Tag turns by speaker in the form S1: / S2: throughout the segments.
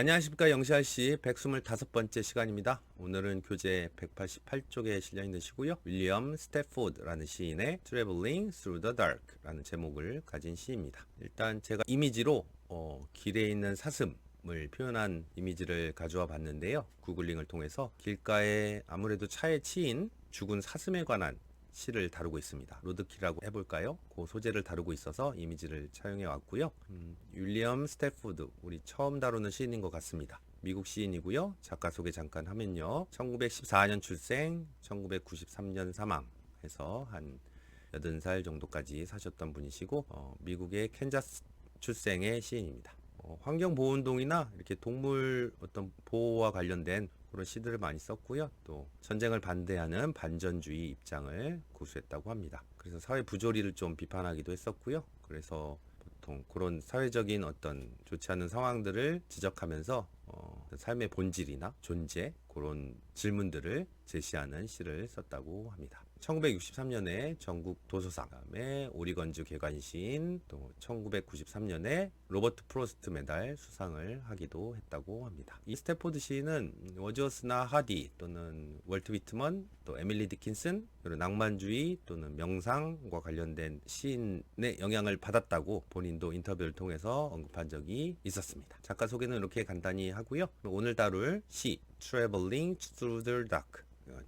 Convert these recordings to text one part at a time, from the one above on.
S1: 안녕하십니까 영시아씨 125번째 시간입니다. 오늘은 교재 188쪽에 실려있는 시고요. 윌리엄 스태포드라는 시인의 Traveling Through the Dark라는 제목을 가진 시입니다. 일단 제가 이미지로 어, 길에 있는 사슴 을 표현한 이미지를 가져와 봤는데요. 구글링을 통해서 길가에 아무래도 차에 치인 죽은 사슴에 관한 시를 다루고 있습니다. 로드킬이라고 해볼까요? 그 소재를 다루고 있어서 이미지를 차용해 왔고요. 음, 윌리엄 스태포드 우리 처음 다루는 시인인 것 같습니다. 미국 시인이고요. 작가 소개 잠깐 하면요. 1914년 출생, 1993년 사망 해서 한 80살 정도까지 사셨던 분이시고 어, 미국의 캔자스 출생의 시인입니다. 어, 환경보호운동이나 이렇게 동물 어떤 보호와 관련된 그런 시들을 많이 썼고요. 또 전쟁을 반대하는 반전주의 입장을 고수했다고 합니다. 그래서 사회 부조리를 좀 비판하기도 했었고요. 그래서 보통 그런 사회적인 어떤 좋지 않은 상황들을 지적하면서 어, 삶의 본질이나 존재 그런 질문들을 제시하는 시를 썼다고 합니다. 1963년에 전국 도서상, 그다음에 오리건주 개관시인, 또 1993년에 로버트 프로스트 메달 수상을 하기도 했다고 합니다. 이 스태포드 시인은 워즈워스나 하디 또는 월트 위트먼, 또 에밀리 디킨슨 이런 낭만주의 또는 명상과 관련된 시인의 영향을 받았다고 본인도 인터뷰를 통해서 언급한 적이 있었습니다. 작가 소개는 이렇게 간단히 하고요. 오늘 다룰 시 Traveling Through the Dark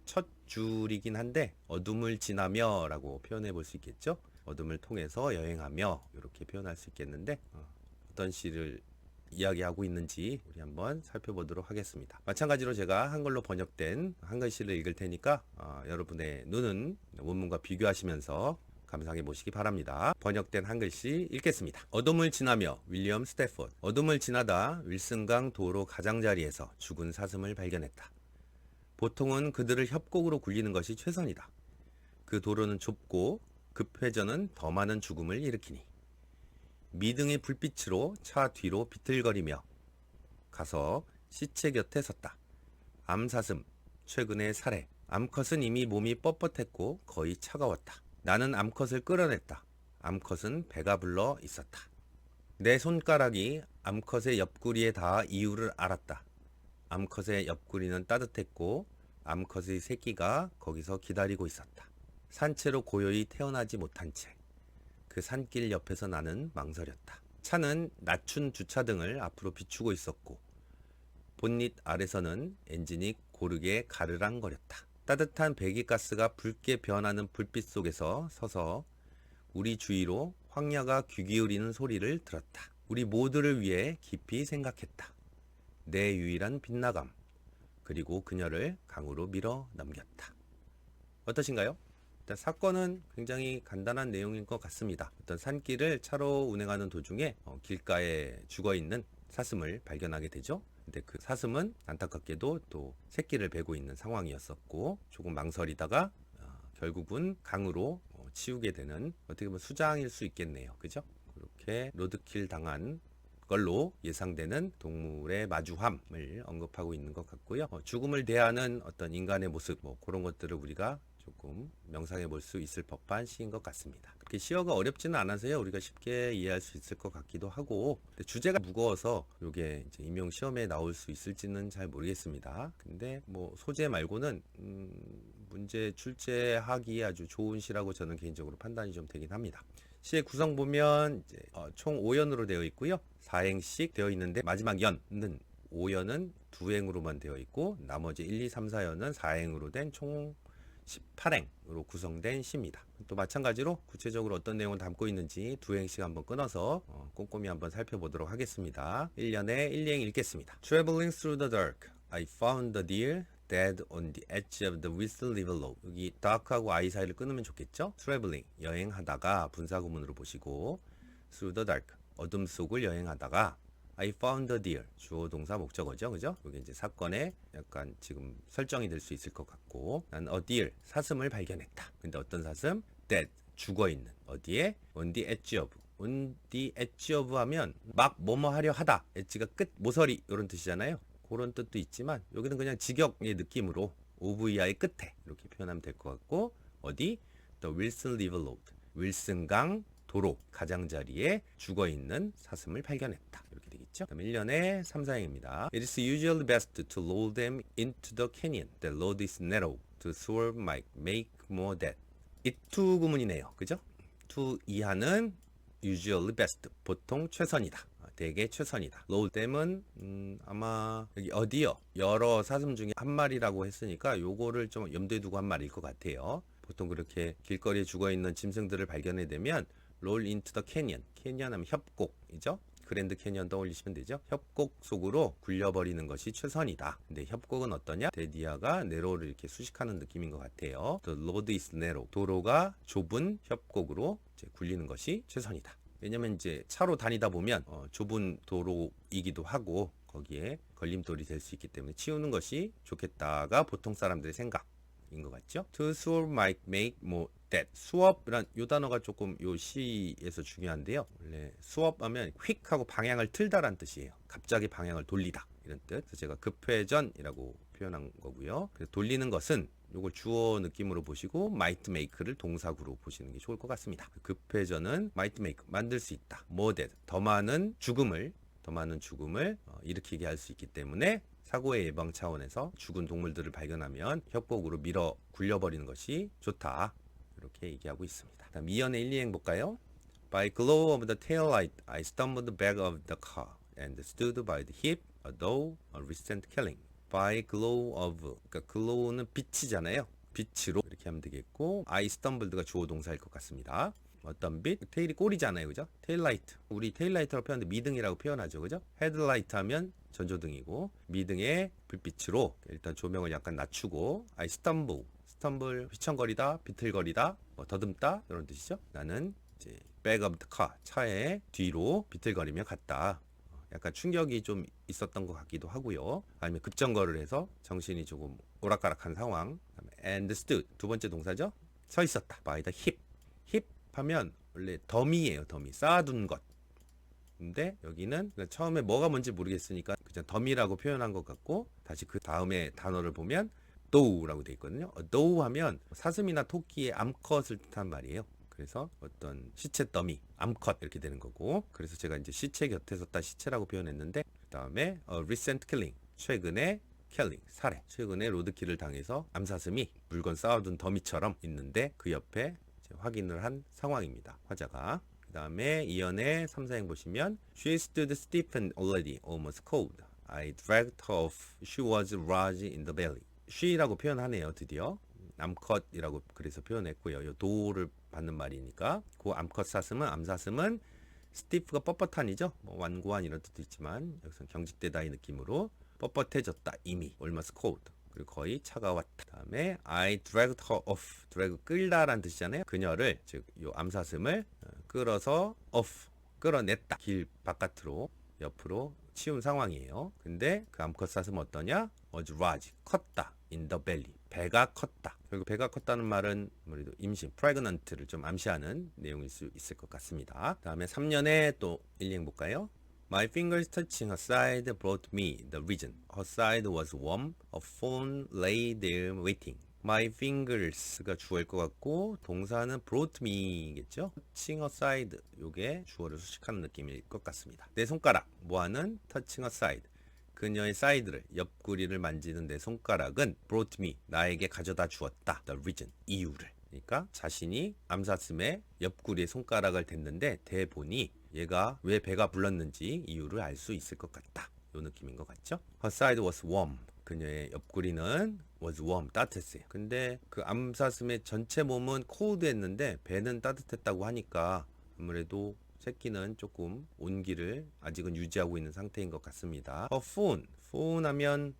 S1: 첫 줄이긴 한데 어둠을 지나며라고 표현해 볼 수 있겠죠. 어둠을 통해서 여행하며 이렇게 표현할 수 있겠는데 어, 어떤 시를 이야기하고 있는지 우리 한번 살펴보도록 하겠습니다. 마찬가지로 제가 한글로 번역된 한글시를 읽을 테니까 어, 여러분의 눈은 원문과 비교하시면서 감상해 보시기 바랍니다. 번역된 한글씨 읽겠습니다. 어둠을 지나며 윌리엄 스태포드 어둠을 지나다 윌슨강 도로 가장자리에서 죽은 사슴을 발견했다. 보통은 그들을 협곡으로 굴리는 것이 최선이다. 그 도로는 좁고 급회전은 더 많은 죽음을 일으키니 미등의 불빛으로 차 뒤로 비틀거리며 가서 시체 곁에 섰다. 암사슴, 최근의 살해. 암컷은 이미 몸이 뻣뻣했고 거의 차가웠다. 나는 암컷을 끌어냈다. 암컷은 배가 불러 있었다. 내 손가락이 암컷의 옆구리에 닿아 이유를 알았다. 암컷의 옆구리는 따뜻했고 암컷의 새끼가 거기서 기다리고 있었다. 산채로 고요히 태어나지 못한 채. 그 산길 옆에서 나는 망설였다. 차는 낮춘 주차등을 앞으로 비추고 있었고 본닛 아래서는 엔진이 고르게 가르랑거렸다. 따뜻한 배기가스가 붉게 변하는 불빛 속에서 서서 우리 주위로 황야가 귀 기울이는 소리를 들었다. 우리 모두를 위해 깊이 생각했다. 내 유일한 빛나감. 그리고 그녀를 강으로 밀어 넘겼다. 어떠신가요? 일단 사건은 굉장히 간단한 내용인 것 같습니다. 어떤 산길을 차로 운행하는 도중에 어, 길가에 죽어 있는 사슴을 발견하게 되죠. 근데 그 사슴은 안타깝게도 또 새끼를 베고 있는 상황이었었고 조금 망설이다가 어, 결국은 강으로 어, 치우게 되는 어떻게 보면 수장일 수 있겠네요. 그죠? 그렇게 로드킬 당한 걸로 예상되는 동물의 마주함을 언급하고 있는 것 같고요. 어, 죽음을 대하는 어떤 인간의 모습, 뭐 그런 것들을 우리가 조금 명상해 볼 수 있을 법한 시인 것 같습니다. 그렇게 시어가 어렵지는 않아서요. 우리가 쉽게 이해할 수 있을 것 같기도 하고 주제가 무거워서 이게 이제 임용 시험에 나올 수 있을지는 잘 모르겠습니다. 근데 뭐 소재 말고는 음, 문제 출제하기에 아주 좋은 시라고 저는 개인적으로 판단이 좀 되긴 합니다. 시의 구성 보면 이제 어, 총 5연으로 되어 있고요. 4행씩 되어 있는데 마지막 연은 5연은 두 행으로만 되어 있고 나머지 1, 2, 3, 4연은 4행으로 된 총 18행으로 구성된 시입니다. 또 마찬가지로 구체적으로 어떤 내용을 담고 있는지 두 행씩 한번 끊어서 어, 꼼꼼히 한번 살펴보도록 하겠습니다. 1년에 1행 읽겠습니다. Traveling through the dark, I found the deer dead on the edge of the Whistle River Road. 여기 dark하고 I 사이를 끊으면 좋겠죠? Traveling, 여행하다가 분사구문으로 보시고 through the dark, 어둠 속을 여행하다가 I found a deer. 주어 동사 목적어죠. 그죠? 이게 이제 사건에 약간 지금 설정이 될 수 있을 것 같고 난 a deer. 사슴을 발견했다. 근데 어떤 사슴? dead. 죽어 있는. 어디에? on the edge of. on the edge of 하면 막 뭐뭐 하려 하다. edge가 끝, 모서리 이런 뜻이잖아요. 그런 뜻도 있지만 여기는 그냥 직역의 느낌으로 OVI의 끝에 이렇게 표현하면 될 것 같고 어디? The Wilson River Road. 윌슨강 도로 가장자리에 죽어 있는 사슴을 발견했다. 이렇게 되겠죠. 있죠. 그다음에 1년의 3, 4행입니다. It is usually best to load them into the canyon. The road is narrow. To swerve might make more dead. it to 구문이네요. 그죠? to 이하는 usually best. 보통 최선이다. 어, 대개 최선이다. them은 음, 아마 여기 어디요? 여러 사슴 중에 한 마리라고 했으니까 요거를 좀 염두에 두고 한 말일 것 같아요. 보통 그렇게 길거리에 죽어 있는 짐승들을 발견해 되면 roll into the canyon. 캐니언 하면 협곡이죠. 그랜드 캐니언 떠올리시면 되죠. 협곡 속으로 굴려버리는 것이 최선이다. 근데 협곡은 어떠냐? 데디아가 네로를 이렇게 수식하는 느낌인 것 같아요. The road is narrow. 도로가 좁은 협곡으로 굴리는 것이 최선이다. 왜냐면 이제 차로 다니다 보면 어, 좁은 도로이기도 하고 거기에 걸림돌이 될 수 있기 때문에 치우는 것이 좋겠다가 보통 사람들의 생각인 것 같죠. To swerve might make more dead. 수업이란 요 단어가 조금 요 시에서 중요한데요. 원래 수업하면 휙 하고 방향을 틀다란 뜻이에요. 갑자기 방향을 돌리다 이런 뜻. 그래서 제가 급회전이라고 표현한 거고요. 그래서 돌리는 것은 요걸 주어 느낌으로 보시고 might make를 동사구로 보시는 게 좋을 것 같습니다. 급회전은 might make 만들 수 있다. more dead 더 많은 죽음을 더 많은 죽음을 어, 일으키게 할 수 있기 때문에 사고의 예방 차원에서 죽은 동물들을 발견하면 협곡으로 밀어 굴려버리는 것이 좋다. 이렇게 얘기하고 있습니다. 다음 2연의 1, 2행 볼까요? By glow of the tail light, I stumbled back of the car and stood by the hip, although a recent killing. By glow of, 그러니까 glow는 빛이잖아요. 빛으로 이렇게 하면 되겠고, I stumbled가 주어 동사일 것 같습니다. 어떤 빛? 테일이 꼬리잖아요, 그죠? 테일라이트. 우리 테일라이트로 표현하는데 미등이라고 표현하죠, 그죠? 헤드라이트 하면 전조등이고, 미등의 불빛으로 일단 조명을 약간 낮추고, I stumble. 스텀블 휘청거리다, 비틀거리다, 뭐 더듬다 이런 뜻이죠. 나는 이제 back of the car 차의 뒤로 비틀거리며 갔다. 어, 약간 충격이 좀 있었던 것 같기도 하고요. 아니면 급정거를 해서 정신이 조금 오락가락한 상황. and stood 두 번째 동사죠. 서 있었다. by the hip. hip 하면 원래 더미예요. 더미 쌓아둔 것. 근데 여기는 처음에 뭐가 뭔지 모르겠으니까 그냥 더미라고 표현한 것 같고 다시 그 다음에 단어를 보면 도우라고 돼 있거든요. 어, 도우 하면 사슴이나 토끼의 암컷을 뜻한 말이에요. 그래서 어떤 시체 더미, 암컷 이렇게 되는 거고. 그래서 제가 이제 시체 곁에 섰다 시체라고 표현했는데 그다음에 어, recent killing 최근에 킬링 살해 최근에 로드킬을 당해서 암사슴이 물건 쌓아둔 더미처럼 있는데 그 옆에 확인을 한 상황입니다. 화자가 그 다음에 이연의 3, 4행 보시면 She stood stiff and already almost cold. I dragged her off. She was large in the belly. she라고 표현하네요. 드디어 암컷이라고 그래서 표현했고요. 요 도를 받는 말이니까 그 암컷 사슴은 암사슴은 스티프가 뻣뻣한이죠. 뭐 완고한 이런 뜻도 있지만 여기서 경직되다의 느낌으로 뻣뻣해졌다 이미 almost cold 그리고 거의 차가웠다. 다음에 I dragged her off. drag 끌다란 뜻이잖아요. 그녀를 즉 요 암사슴을 어, 끌어서 off 끌어냈다. 길 바깥으로 옆으로 치운 상황이에요. 근데 그 암컷 사슴 어떠냐? was large 컸다. in the belly 배가 컸다. 결국 배가 컸다는 말은 아무래도 임신 pregnant를 좀 암시하는 내용일 수 있을 것 같습니다. 다음에 3년에 또 1행 볼까요? My fingers touching her side brought me the reason. Her side was warm. A phone lay there waiting. My fingers가 주어일 것 같고 동사는 brought me겠죠? touching her side 요게 주어를 수식하는 느낌일 것 같습니다. 내 손가락 뭐하는 touching her side 그녀의 사이드를 옆구리를 만지는 내 손가락은 brought me 나에게 가져다 주었다. the reason 이유를 그러니까 자신이 암사슴의 옆구리에 손가락을 댔는데 대보니 얘가 왜 배가 불렀는지 이유를 알 수 있을 것 같다. 요 느낌인 것 같죠? Her side was warm. 그녀의 옆구리는 was warm 따뜻했어요. 근데 그 암사슴의 전체 몸은 cold했는데 배는 따뜻했다고 하니까 아무래도 새끼는 조금 온기를 아직은 유지하고 있는 상태인 것 같습니다. 어, phone. phone 하면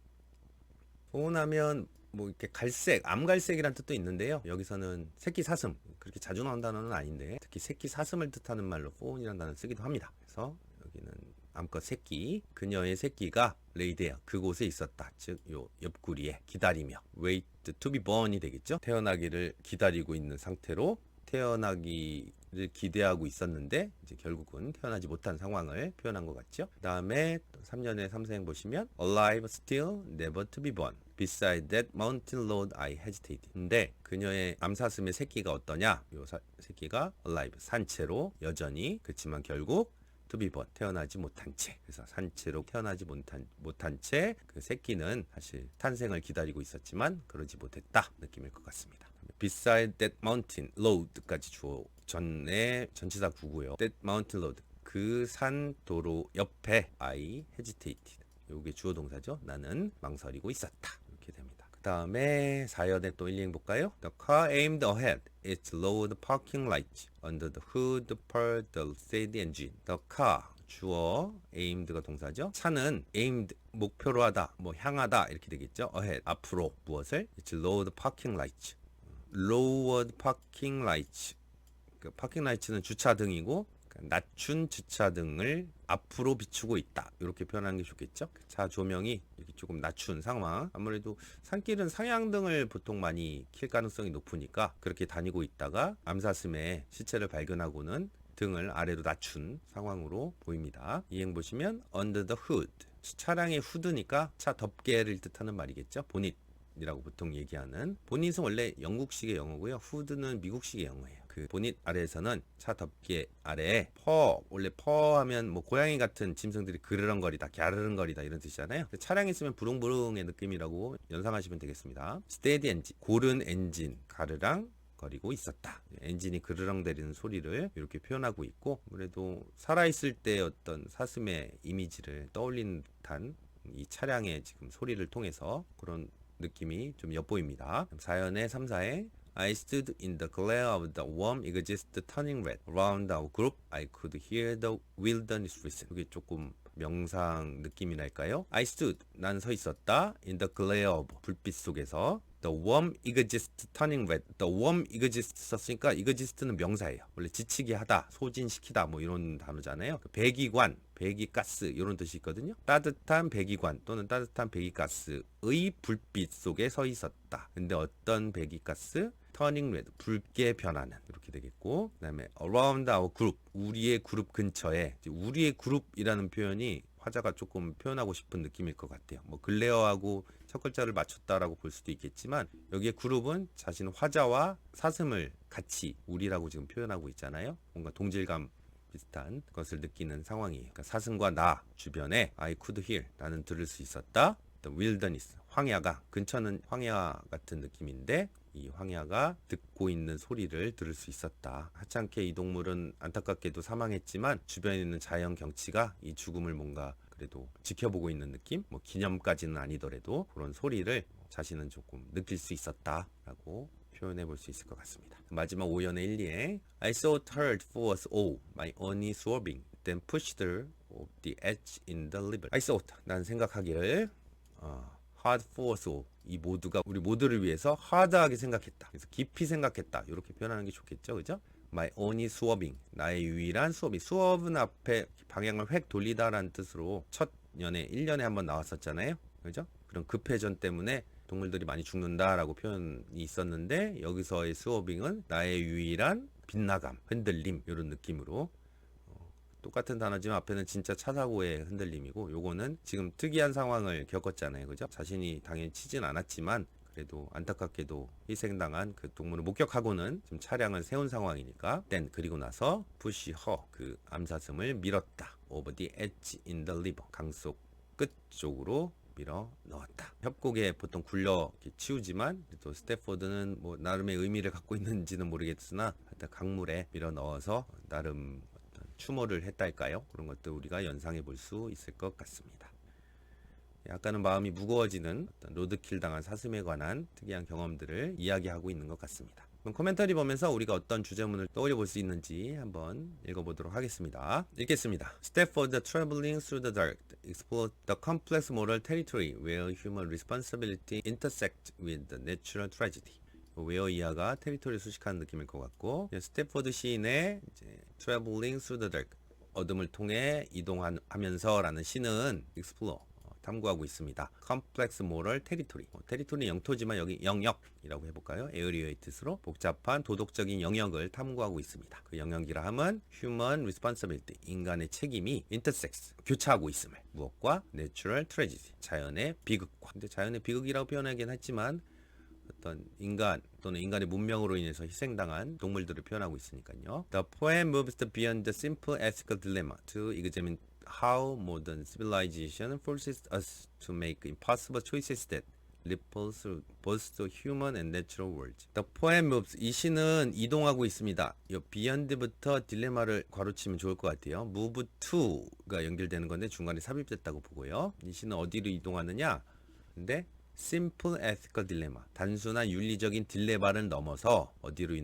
S1: phone 하면 뭐 이렇게 갈색, 암갈색이란 뜻도 있는데요. 여기서는 새끼 사슴 그렇게 자주 나온 단어는 아닌데 특히 새끼 사슴을 뜻하는 말로 phone이라는 단어를 쓰기도 합니다. 그래서 여기는 암컷 새끼, 그녀의 새끼가 레이데어 그곳에 있었다. 즉 요 옆구리에 기다리며 wait to be born이 되겠죠. 태어나기를 기다리고 있는 상태로 태어나기 를 기대하고 있었는데 이제 결국은 태어나지 못한 상황을 표현한 것 같죠. 그 다음에 3년의 3생 보시면 alive still never to be born. Beside that mountain road I hesitated. 근데 그녀의 암사슴의 새끼가 어떠냐? 요 사- 새끼가 alive 산채로 여전히 그렇지만 결국 born 태어나지 못한 채 그래서 산채로 태어나지 못한 못한 채 그 새끼는 사실 탄생을 기다리고 있었지만 그러지 못했다 느낌일 것 같습니다. Beside that mountain road까지 주어 전에 전치사 구고요. That mountain road 그 산 도로 옆에 I hesitated 요게 주어 동사죠. 나는 망설이고 있었다. 이렇게 됩니다. 그 다음에 사연에 또 일행 볼까요? The car aimed ahead. Its lowered parking lights under the hood per the steady engine. The car 주어 aimed가 동사죠. 차는 aimed 목표로 하다, 뭐 향하다 이렇게 되겠죠. ahead 앞으로 무엇을? It's lowered parking lights. lowered parking lights. 그 파킹 라이츠는 주차 등이고 그러니까 낮춘 주차 등을 앞으로 비추고 있다. 이렇게 표현하는 게 좋겠죠. 차 조명이 이렇게 조금 낮춘 상황. 아무래도 산길은 상향등을 보통 많이 킬 가능성이 높으니까 그렇게 다니고 있다가 암사슴의 시체를 발견하고는 등을 아래로 낮춘 상황으로 보입니다. 이행 보시면 under the hood. 차량의 후드니까 차 덮개를 뜻하는 말이겠죠. 보닛. 이라고 보통 얘기하는 보닛은 원래 영국식의 영어고요. 후드는 미국식의 영어예요. 그 보닛 아래에서는 차 덮개 아래에 퍼 원래 퍼 하면 뭐 고양이 같은 짐승들이 그르렁거리다 갸르릉거리다 이런 뜻이잖아요. 차량이 있으면 부릉부릉의 느낌이라고 연상하시면 되겠습니다. 스테디 엔진 고른 엔진 가르랑 거리고 있었다. 엔진이 그르렁대리는 소리를 이렇게 표현하고 있고 아무래도 살아있을 때 어떤 사슴의 이미지를 떠올리는 듯한 이 차량의 지금 소리를 통해서 그런 느낌이 좀 엿보입니다. 사연의 3, 4에 I stood in the glare of the warm exist turning red. Around our group, I could hear the wilderness listen. 이게 조금 명상 느낌이랄까요? I stood, 난 서 있었다. In the glare of, 불빛 속에서. The warm exist turning red. The warm exist 썼으니까 exist는 명사예요. 원래 지치게 하다, 소진시키다 뭐 이런 단어잖아요. 그 배기관, 배기가스 이런 뜻이 있거든요. 따뜻한 배기관 또는 따뜻한 배기가스의 불빛 속에 서 있었다. 근데 어떤 배기가스? 터닝 레드 붉게 변하는 이렇게 되겠고 그다음에 around our group 우리의 그룹 근처에 우리의 그룹이라는 표현이 화자가 조금 표현하고 싶은 느낌일 것 같아요. 뭐 글레어하고 첫 글자를 맞췄다라고 볼 수도 있겠지만 여기에 그룹은 자신 화자와 사슴을 같이 우리라고 지금 표현하고 있잖아요. 뭔가 동질감 비슷한 것을 느끼는 상황이에요. 그러니까 사슴과 나 주변에 I could hear 나는 들을 수 있었다. The wilderness 황야가 근처는 황야 같은 느낌인데 이 황야가 듣고 있는 소리를 들을 수 있었다. 하찮게 이 동물은 안타깝게도 사망했지만 주변에 있는 자연 경치가 이 죽음을 뭔가 그래도 지켜보고 있는 느낌? 뭐 기념까지는 아니더라도 그런 소리를 자신은 조금 느낄 수 있었다라고 표현해 볼 수 있을 것 같습니다. 마지막 5연의 1, 2에 I sought her for us all, my only swerving, then pushed off the edge in the river. I sought, 난 생각하기를 어, hard for us all, 이 모두가 우리 모두를 위해서 하드하게 생각했다. 그래서 깊이 생각했다. 이렇게 표현하는 게 좋겠죠, 그죠? My only swerving, 나의 유일한 수업이 수업은 앞에 방향을 획 돌리다라는 뜻으로 첫 년에 1년에 한 번 나왔었잖아요, 그죠? 그런 급회전 때문에 동물들이 많이 죽는다라고 표현이 있었는데 여기서의 스워빙은 나의 유일한 빗나감, 흔들림 이런 느낌으로 어, 똑같은 단어지만 앞에는 진짜 차 사고의 흔들림이고 요거는 지금 특이한 상황을 겪었잖아요. 그죠? 자신이 당연히 치진 않았지만 그래도 안타깝게도 희생당한 그 동물을 목격하고는 지금 차량을 세운 상황이니까 땐 그리고 나서 push her 그 암사슴을 밀었다. over the edge in the river 강속 끝 쪽으로 밀어 넣었다. 협곡에 보통 굴려 치우지만 또 스태포드는 뭐 나름의 의미를 갖고 있는지는 모르겠으나 하여튼 강물에 밀어 넣어서 나름 추모를 했달까요? 그런 것도 우리가 연상해 볼 수 있을 것 같습니다. 약간은 마음이 무거워지는 로드킬 당한 사슴에 관한 특이한 경험들을 이야기하고 있는 것 같습니다. 그럼 코멘터리 보면서 우리가 어떤 주제문을 떠올려 볼 수 있는지 한번 읽어보도록 하겠습니다. 읽겠습니다. Stepford traveling through the dark explored the complex moral territory where human responsibility intersect with the natural tragedy. 웨어 이하가 테리토리 수식하는 느낌일 것 같고 스태포드 시인의 이제 Traveling 어둠을 통해 이동하면서라는 시는 explore 탐구하고 있습니다. 컴플렉스 모럴 테리토리. 어, 테리토리 영토지만 여기 영역이라고 해볼까요? 에어리에이트스로 복잡한 도덕적인 영역을 탐구하고 있습니다. 그 영역이라 함은 human responsibility, 인간의 책임이 intersects, 교차하고 있음을. 무엇과 natural tragedy, 자연의 비극과. 근데 자연의 비극이라고 표현하긴 했지만 어떤 인간 또는 인간의 문명으로 인해서 희생당한 동물들을 표현하고 있으니까요. The poem moves beyond the simple ethical dilemma to examine how modern civilization forces us to make impossible choices that ripple through both the human and natural worlds. The poem moves. 이 시는 이동하고 있습니다. 이 beyond부터 딜레마를 괄호치면 좋을 것 같아요. move to가 연결되는 건데 중간에 삽입됐다고 보고요. 이 시는 어디로 이동하느냐? 근데 simple ethical dilemma. 단순한 윤리적인 딜레마를 넘어서 어디로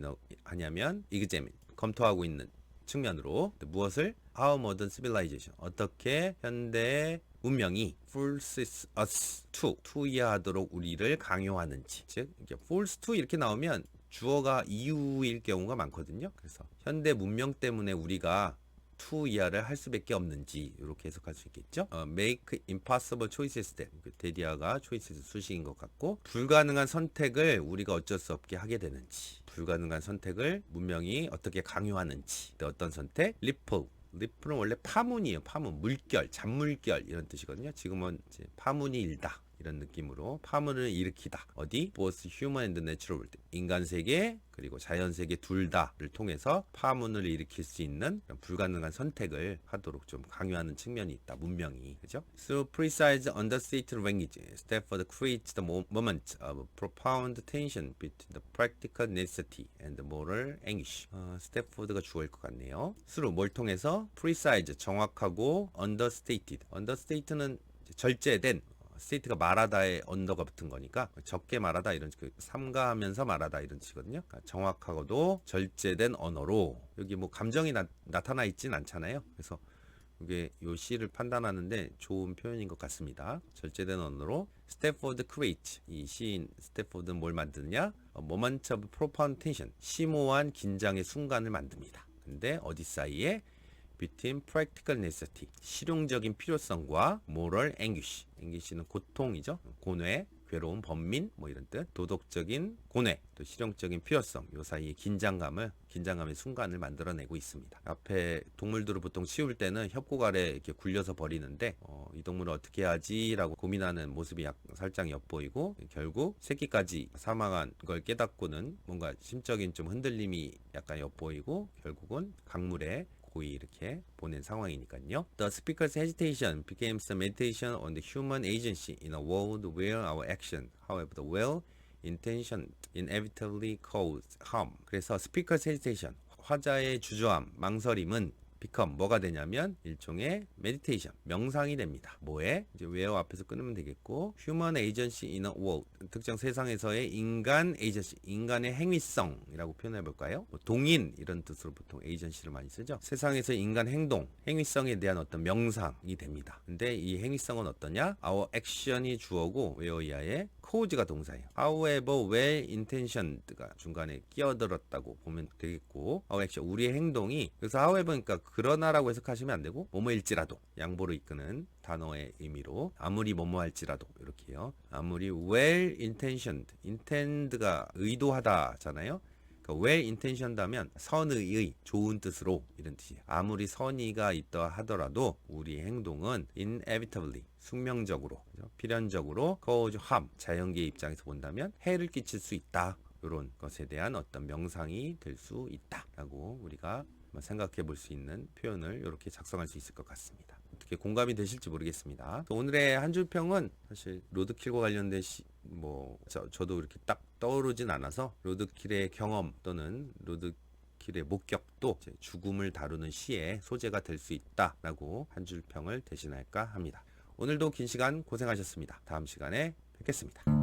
S1: 하냐면 examine. 검토하고 있는 측면으로 무엇을 how modern civilization 어떻게 현대의 문명이 forces us to 이하하도록 우리를 강요하는지 즉 force to 이렇게 나오면 주어가 이유일 경우가 많거든요. 그래서 현대 문명 때문에 우리가 to 이하를 할 수밖에 없는지 이렇게 해석할 수 있겠죠. 어, make impossible choices that 그 데디아가 choices 수식인 것 같고 불가능한 선택을 우리가 어쩔 수 없게 하게 되는지 불가능한 선택을 문명이 어떻게 강요하는지 또 어떤 선택 ripple 리플은 원래 파문이에요. 파문, 물결, 잔물결 이런 뜻이거든요. 지금은 이제 파문이 일다 이런 느낌으로 파문을 일으키다. 어디? both human and natural world. 인간 세계 그리고 자연 세계 둘 다를 통해서 파문을 일으킬 수 있는 불가능한 선택을 하도록 좀 강요하는 측면이 있다. 문명이 그죠? Through precise understated language, Stafford creates the mo- moment of profound tension between the practical necessity and the moral anguish. 어, 스태포드가 주어일 것 같네요. through 뭘 통해서 precise 정확하고 understated. understated는 절제된 스테이트가 말하다에 언더가 붙은 거니까 적게 말하다 이런 그 삼가하면서 말하다 이런 뜻이거든요. 그러니까 정확하고도 절제된 언어로 여기 뭐 감정이 나, 나타나 있진 않잖아요. 그래서 이게 요 시를 판단하는데 좋은 표현인 것 같습니다. 절제된 언어로 스태포드 크레이트 이 시인 스태포드는 뭘 만드느냐? of profound tension 심오한 긴장의 순간을 만듭니다. 근데 어디 사이에 between practical 실용적인 필요성과 moral anguish. Anguish는 고통이죠. 고뇌 괴로움 번민 뭐 이런 뜻. 도덕적인 고뇌 또 실용적인 필요성. 요 사이에 긴장감을 긴장감의 순간을 만들어내고 있습니다. 앞에 동물들을 보통 치울 때는 협곡 아래 이렇게 굴려서 버리는데 어, 이 동물을 어떻게 하지라고 고민하는 모습이 약, 살짝 엿보이고 결국 새끼까지 사망한 걸 깨닫고는 뭔가 심적인 좀 흔들림이 약간 엿보이고 결국은 강물에 고이 이렇게 보낸 상황이니까요. The speaker's hesitation becomes a meditation on the human agency in a world where our action, however the well intentioned, inevitably cause harm. 그래서 speaker's hesitation, 화자의 주저함, 망설임은 become 뭐가 되냐면 일종의 meditation, 명상이 됩니다. 뭐에? 이제 where 앞에서 끊으면 되겠고 human agency in a world, 특정 세상에서의 인간 agency, 인간의 행위성이라고 표현해 볼까요? 뭐 동인 이런 뜻으로 보통 agency를 많이 쓰죠. 세상에서 인간 행동, 행위성에 대한 어떤 명상이 됩니다. 근데 이 행위성은 어떠냐? our action이 주어고 where 이하에 cause가 동사예요. However, well intentioned가 중간에 끼어들었다고 보면 되겠고, our action 우리의 행동이 그래서 however 그러니까 그러나라고 해석하시면 안 되고 뭐뭐일지라도 양보로 이끄는 단어의 의미로 아무리 뭐뭐 할지라도 이렇게요. 아무리 well intentioned, intend가 의도하다잖아요. 그러니까 well intentioned 하면 선의의 좋은 뜻으로 이런 뜻이에요. 아무리 선의가 있다 하더라도 우리의 행동은 inevitably 숙명적으로 그죠? 필연적으로 cause harm 자연계의 입장에서 본다면 해를 끼칠 수 있다. 이런 것에 대한 어떤 명상이 될 수 있다라고 우리가 생각해 볼 수 있는 표현을 이렇게 작성할 수 있을 것 같습니다. 어떻게 공감이 되실지 모르겠습니다. 또 오늘의 한 줄 평은 사실 로드킬과 관련된 시, 뭐 저, 저도 이렇게 딱 떠오르진 않아서 로드킬의 경험 또는 로드킬의 목격도 죽음을 다루는 시의 소재가 될 수 있다라고 한 줄 평을 대신할까 합니다. 오늘도 긴 시간 고생하셨습니다. 다음 시간에 뵙겠습니다.